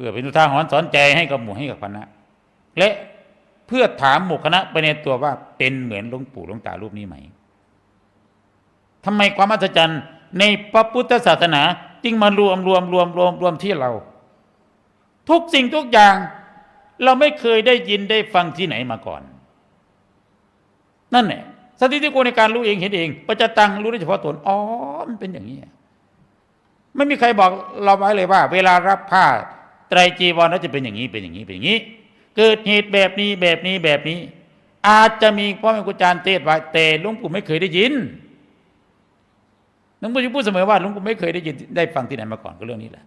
พื่อเป็นอุทาหรณ์สอนใจให้กับหมู่ให้กับคณะและเพื่อถามหมู่คณะไปในตัวว่าเป็นเหมือนหลวงปู่หลวงตารูปนี้ไหมทำไมความอัศจรรย์ในพระพุทธศาสนาจึงมารวมรวมรวมรวมรวมที่เรา ทุกสิ่งทุกอย่าง เราไม่เคยได้ยินได้ฟังที่ไหนมาก่อน นั่นแหละสถิติโกในการรู้เองเห็นเองปัจจตังรู้ได้เฉพาะตนอ๋อมันเป็นอย่างนี้ไม่มีใครบอกเราไว้เลยว่า เวลารับผ้า ไตรจีวรแล้วจะเป็นอย่างนี้เป็นอย่างนี้เป็นอย่างนี้ เกิดเหตุแบบนี้แบบนี้แบบนี้ อาจจะมีพ่อแม่ครูอาจารย์เทศไว้แต่หลวงปู่ไม่เคยได้ยินหลวงปู่จะพูดเสมอว่าหลวงปู่ไม่เคยได้ยินได้ฟังที่ไหนมาก่อนก็เรื่องนี้แหละ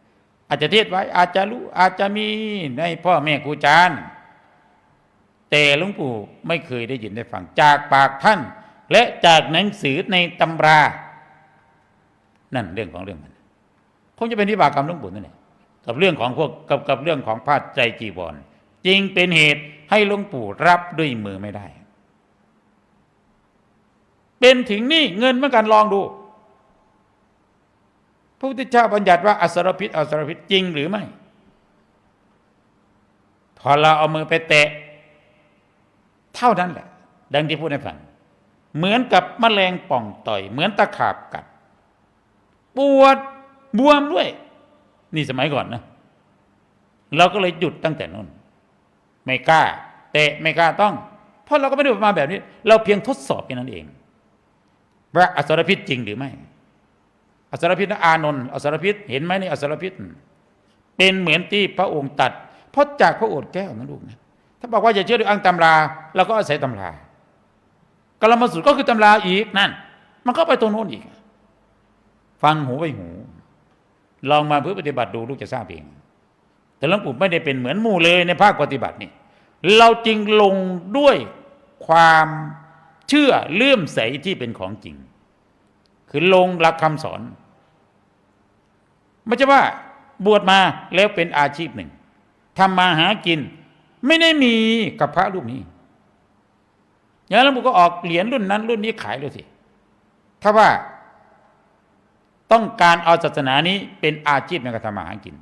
อาจจะเทศไว้อาจจะรู้อาจจะมีในพ่อแม่ครูอาจารย์แต่หลวงปู่ไม่เคยได้ยินได้ฟังจากปากท่าน และจากหนังสือในตำรา นั่นเรื่องของเรื่องมันคงจะเป็นวิบากกรรมหลวงปู่นั่นแหละ กับเรื่องของพวกกับกับเรื่องของผ้าใจจีวรจริงเป็นเหตุให้หลวงปู่รับด้วยมือไม่ได้ เป็นถึงนี่เงินเมื่อกันลองดูพระพุทธเจ้าบัญญัติว่าอสรพิษอสรพิษจริงหรือไม่พอเราเอามือไปแตะ เท่านั้นแหละ ดังที่พูดให้ฟังเหมือนกับมแมลงป่องต่อย เหมือนตะขาบกัด ปวดบวมด้วย นี่สมัยก่อนนะ เราก็เลยหยุดตั้งแต่นั้นไม่กล้า เตะไม่กล้าต้อง เพราะเราก็ไม่ได้มาแบบนี้ เราเพียงทดสอบแค่นั้นเองว่าอสรพิษจริงหรือไม่ อสรพิษนะอานนท์อสรพิษเห็นไหมในอสรพิษเป็นเหมือนที่พระองค์ตัดเพราะจากพระโอษฐ์แก้วนะลูกนะถ้าบอกว่าอย่าเชื่อด้วยอังตำราเราก็อาศัยตำรากลมาสุดก็คือตำราอีกนั่น มันก็ไปตรงโน้นอีก ฟังหูไปหู ลองมาเพื่อปฏิบัติดูลูกจะทราบเอง แต่หลวงปู่ไม่ได้เป็นเหมือนหมู่เลยในภาคปฏิบัตินี่ เราจริงลงด้วยความเชื่อเลื่อมใสที่เป็นของจริง คือลงหลักคำสอน ไม่ใช่ว่าบวชมาแล้วเป็นอาชีพหนึ่งทำมาหากิน ไม่ได้มีกับพระรูปนี้อย่างหลวงปู่ก็ออกเหรียญรุ่นนั้น รุ่นนี้ขายเลยสิถ้าว่า ต้องการเอาศาสนานี้เป็นอาชีพในการทำมาหากิน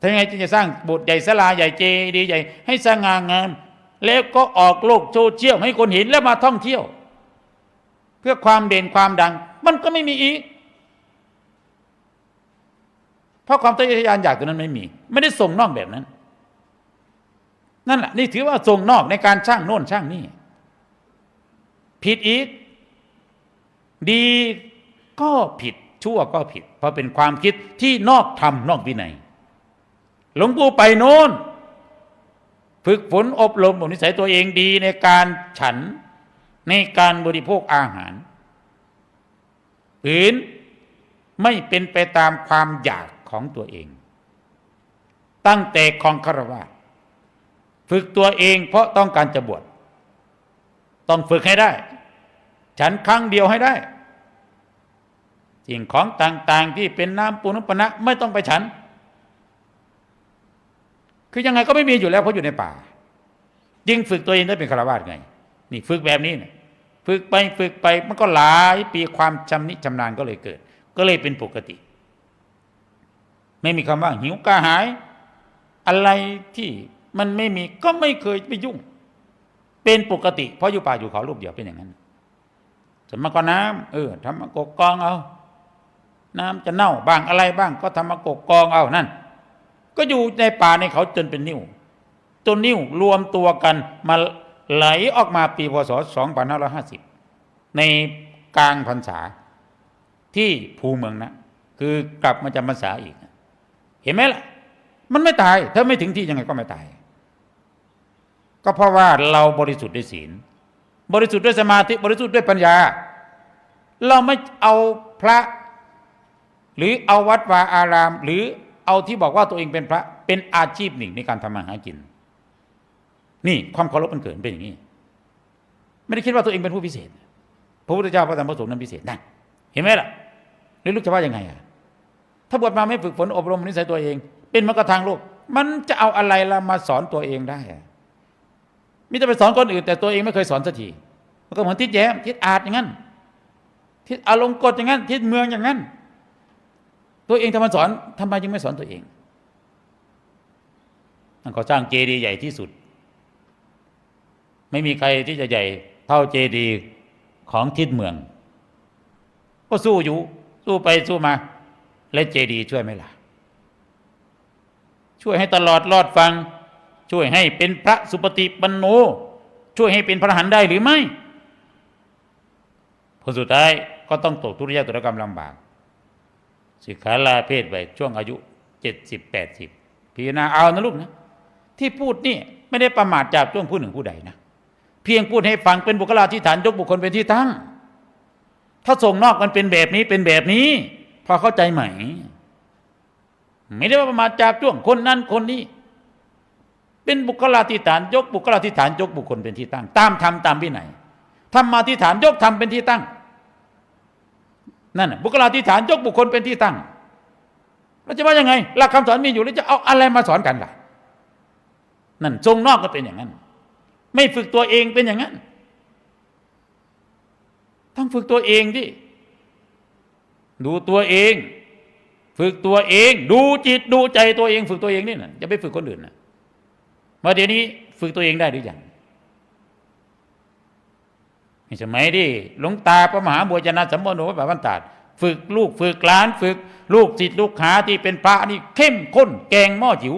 ถ้ายังไงจึงจะสร้างโบสถ์ใหญ่ศาลาใหญ่เจดีย์ใหญ่ ให้สง่างาม แล้วก็ออกโลกโซเชียลให้คนเห็นแล้วมาท่องเที่ยว เพื่อความเด่นความดัง มันก็ไม่มีอีก เพราะความทะเยอทะยานอยากตัวนั้นไม่มี ไม่ได้ส่งนอกแบบนั้น นั่นแหละนี่ถือว่าส่งนอกในการสร้างโน่นสร้างนี่ผิดอีก ดี ก็ผิดชั่วก็ผิด เพราะเป็นความคิดที่นอกธรรมนอกวินัย หลวงปู่ไปโน้น ฝึกฝนอบรมอบนิสัยตัวเองดีในการฉันในการบริโภคอาหารอื่นไม่เป็นไปตามความอยากของตัวเอง ตั้งแต่ของคารวะฝึกตัวเองเพราะต้องการจะบวชต้องฝึกให้ได้ ฉันครั้งเดียวให้ได้ สิ่งของต่างๆที่เป็นน้ำปูนุปนะไม่ต้องไปฉัน คือยังไงก็ไม่มีอยู่แล้วเพราะอยู่ในป่า ยิ่งฝึกตัวเองได้เป็นคารวะไง นี่ฝึกแบบนี้เนี่ยฝึกไปฝึกไปมันก็หลายปีความชำนิชำนาญก็เลยเกิด ก็เลยเป็นปกติ ไม่มีคำว่า หิวกระหาย อะไรที่มันไม่มีก็ไม่เคยไปยุ่ง เป็นปกติ เพราะอยู่ป่าอยู่เขาลูกเดียวเป็นอย่างนั้นสมมติก็น้ำเออทำกกกองเอา น้ำจะเน่าบ้างอะไรบ้าง ก็ทำมากกกองเอานั่น ก็อยู่ในป่าในเขาจนเป็นนิ้วจนนิ้วรวมตัวกันมาไหลออกมาปีพศ 2550 ในกลางพรรษาที่ภูเมืองนะ คือกลับมาจำพรรษาอีก เห็นไหมล่ะ มันไม่ตาย ถ้าไม่ถึงที่ยังไงก็ไม่ตาย ก็เพราะว่าเราบริสุทธิ์ด้วยศีล บริสุทธิ์ด้วยสมาธิ บริสุทธิ์ด้วยปัญญา เราไม่เอาพระ หรือเอาวัดวาอาราม หรือเอาที่บอกว่าตัวเองเป็นพระเป็นอาชีพหนึ่งในการทำมาหากิน นี่ความเคารพมันเกิดเป็นอย่างนี้ ไม่ได้คิดว่าตัวเองเป็นผู้พิเศษ พระพุทธเจ้าพระธรรมพระสงฆ์นั้นพิเศษนั่นเห็นไหมล่ะหรือลูกจะว่ายังไงอะถ้าบวชมาไม่ฝึกฝนอบรมนิสัยตัวเอง เป็นมรรคทางโลก มันจะเอาอะไรละมาสอนตัวเองได้อะมิจะไปสอนคนอื่นแต่ตัวเองไม่เคยสอนสักทีมันก็เหมือนทิศแย้มทิศอาจอย่างนั้นทิศอารมณ์กฎอย่างนั้นทิศเมืองอย่างนั้น ตัวเองทำไมสอนทำไมจึงไม่สอนตัวเองท่านเขาสร้างเจดีย์ใหญ่ที่สุด ไม่มีใครที่จะใหญ่เท่าเจดีย์ของทิศเมือง ก็สู้อยู่ สู้ไปสู้มา และเจดีย์ช่วยไหมล่ะ ช่วยให้ตลอดรอดฟัง ช่วยให้เป็นพระสุปฏิปันโน ช่วยให้เป็นพระหันได้หรือไม่ผลสุดท้ายก็ต้องตกทุกข์ยากตกกรรมลำบาก สิกขาลาเพศไปช่วงอายุเจ็ดสิบแปดสิบพิจารณาเอานะลูกนะ ที่พูดนี่ไม่ได้ประมาทจากช่วงผู้หนึ่งผู้ใดนะ เพียงพูดให้ฟังเป็นบุคลาธิฐานยกบุคคลเป็นที่ตั้ง ถ้าส่งนอกมันเป็นแบบนี้เป็นแบบนี้ พอเข้าใจไหม ไม่ได้ว่าประมาทจากช่วงคนนั้นคนนี้ เป็นบุคลาธิฐานยกบุคลาธิฐานยกบุคคลเป็นที่ตั้ง ตามธรรมตามวินัยธรรมาธิฐานยกธรรมเป็นที่ตั้ง นั่นน่ะบุคลาธิฐานยกบุคคลเป็นที่ตั้งเราจะว่ายังไงหลักคำสอนมีอยู่แล้วจะเอาอะไรมาสอนกันล่ะ นั่นทรงนอกก็เป็นอย่างนั้น ไม่ฝึกตัวเองเป็นอย่างนั้น ต้องฝึกตัวเองดิดูตัวเอง ฝึกตัวเอง ดูจิตดูใจตัวเอง ฝึกตัวเองนี่นะจะไปฝึกคนอื่นนะมาเดี๋ยวนี้ฝึกตัวเองได้หรือยัง สมัยที่หลวงตาพระมหาบัวจนะสัมโมโนวัดป่าบ้านตาดฝึกลูกฝึกหลานฝึก ลูกศิษย์ลูกหาที่เป็นพระนี่เข้มข้นแกงหม้อจิ๋ว